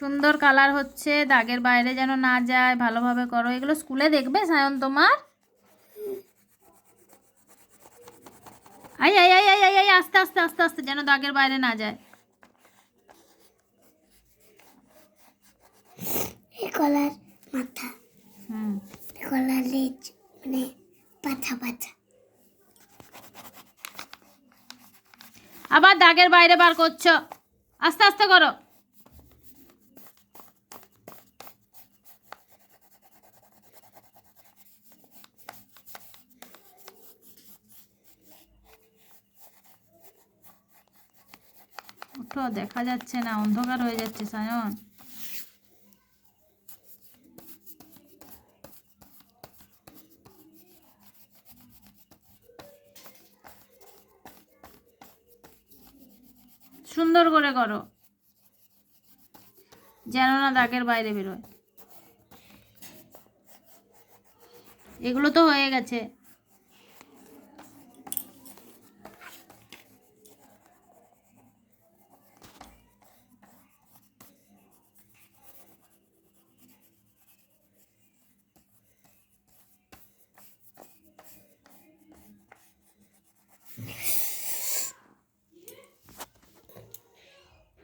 সুন্দর কালার হচ্ছে দাগের বাইরে যেন না যায় ভালোভাবে করো। এগুলো স্কুলে দেখবে সায়ন তোমার? আই আই আই আই আই আই আস্তে আস্তে আস্তে আস্তে যেন দাগের বাইরে না যায়। এই কলার মাথা হুম। এই কলার লেজ মানে আবার দাগের বাইরে বার করছ। আস্তে আস্তে করো। ওঠো দেখা যাচ্ছে না, অন্ধকার হয়ে যাচ্ছে, সায়ন। সুন্দর করে করো। যেন না দাগের বাইরে বেরোয়। এগুলো তো হয়ে গেছে।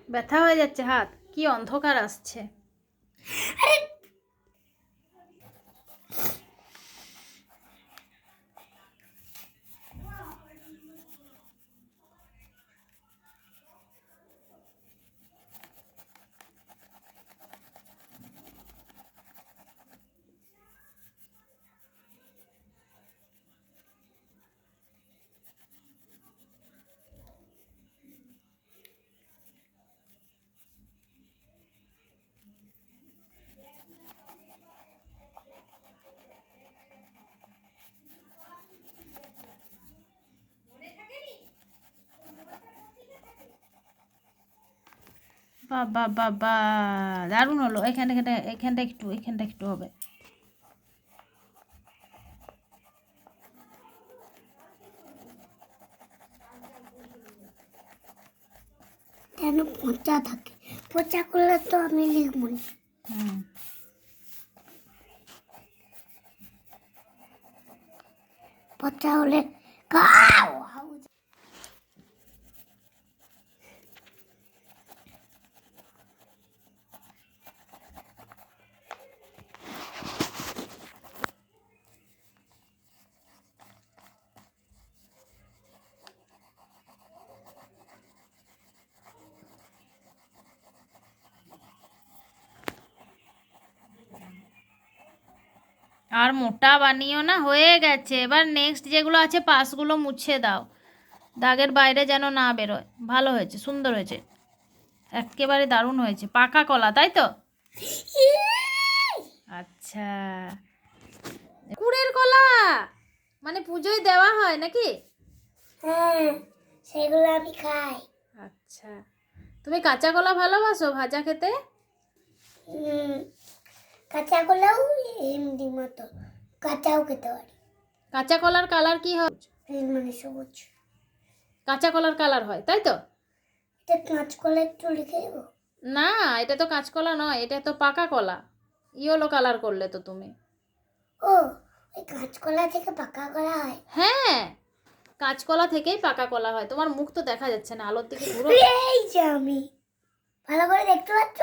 ব্যথা হয়ে যাচ্ছে হাত কি অন্ধকার আসছে। বাবা বাবা দারুণ হলো এখানে এখানে এখানটা একটু এখানটা একটু হবে। কেন পচা থাকে? পচা করলে তো আমি লিখব হুম। পচা হলে কাউ আর মোটা বানিও না হয়ে গেছে। এবার নেক্সট যেগুলো আছে পাশগুলো মুছে দাও। দাগের বাইরে যেন না বেরোয়। ভালো হয়েছে সুন্দর হয়েছে। একেবারে দারুণ হয়েছে। পাকা কলা তাই তো? আচ্ছা। কুড়ের কলা! মানে পুজোয় দেওয়া হয় নাকি? হ্যাঁ সেগুলো আমি খাই। আচ্ছা। তুমি কাঁচা কলা ভালোবাসো ভাজা খেতে? কাঁচা কলাও মতো। কাঁচাও খেতে পারি কাঁচা কলার কালার কি হয়? মানে সবুজ। কাঁচা কলার কালার হয় তাই তো? এটা কাঁচকলা একটু লিখে দেবো? না এটা তো কাঁচকলা নয় এটা তো পাকা কলা। ইয়েলো কালার করলে তো তুমি। ও ওই কাঁচকলা থেকে পাকা করা হয়? হ্যাঁ কাঁচকলা থেকেই পাকা কলা হয়। তোমার মুখ তো দেখা যাচ্ছে না আলোর দিকে ঘুরো। এই যে আমি। ভালো করে দেখতে পাচ্ছ?